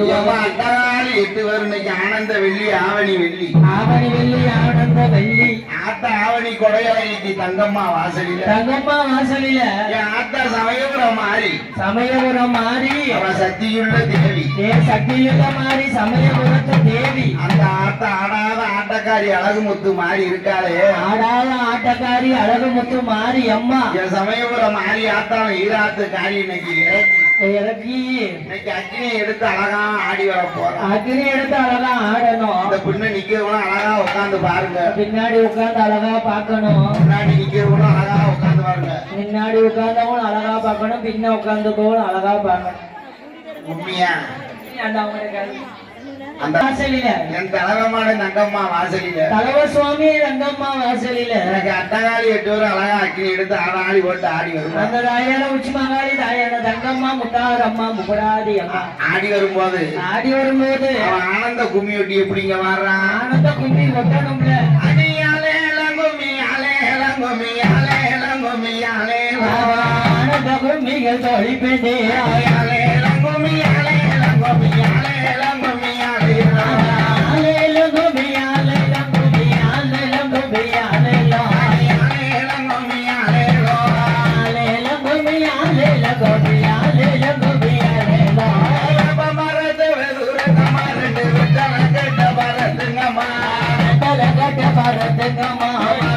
வருவாங்க அட்டகாலி எட்டு வரும் இன்னைக்கு ஆனந்த வெள்ளி ஆவணி வெள்ளி. ஆவணி வெள்ளி ஆனந்த வெள்ளி. ஆத்த ஆவணி கொடையாளிக்கு தங்கம்மா வாசலில. தங்கம்மா வாசலில. என் ஆத்தா சமயபுரம் மாறி. சமயபுரம் மாறி. அவ சக்தியுள்ள தேவி. ஏ சக்தியுள்ள மாறி சமயபுரத்து தேவி. அந்த ஆத்த ஆடாத ஆட்டக்காரி அழகுமுத்து மாறி இருக்காளே. ஆடாத ஆட்டக்காரி அழகு முத்து மாறி அம்மா. என் சமயபுரம் மாறி ஆத்தான ஈராத்து காரி இன்னைக்கு இறக்கி. இறக்கி இன்னைக்கு அக்னியை எடுத்து அழகா ஆடி வர அக்னி எடுத்து அழகா ஆடணும். அந்த பின்ன நிக்கிறவனும் அழகா உட்காந்து பாருங்க. பின்னாடி உட்கார்ந்து அழகா பார்க்கணும். முன்னாடி நிக்கிறவனும் அழகா உட்காந்து பாருங்க. முன்னாடி உட்கார்ந்தவங்களும் அழகா பார்க்கணும். பின்ன உட்கார்ந்துக்கவங்களும் அழகா பார்க்கணும். உண்மையா? அந்த வாசலில. என் தலகமான தங்கம்மா வாசலில. தலைவர் சுவாமி ரங்கம்மா வாசலில. எனக்கு அட்டகாலி எட்டு வரும் அழகா அக்னி எடுத்து ஆட ஆடி போட்டு ஆடி வருவாங்க அந்த தாயான உச்சி மகாளி தாயான தங்கம்மா முத்தார் அம்மா. முப்படாதி அம்மா ஆடி வரும்போது. ஆடி வரும்போது. அவன் ஆனந்த கும்மியொட்டி எப்படிங்க வர்றான் ஆனந்த கும்மி கொட்டணும்ல. அடியாலே இளங்குமி அலே இளங்குமி அலே இளங்குமி அலே ஆனந்த கும்மிகள் தோழி பெண்ணே. அலே இளங்குமி அலே இளங்குமி भरत गमा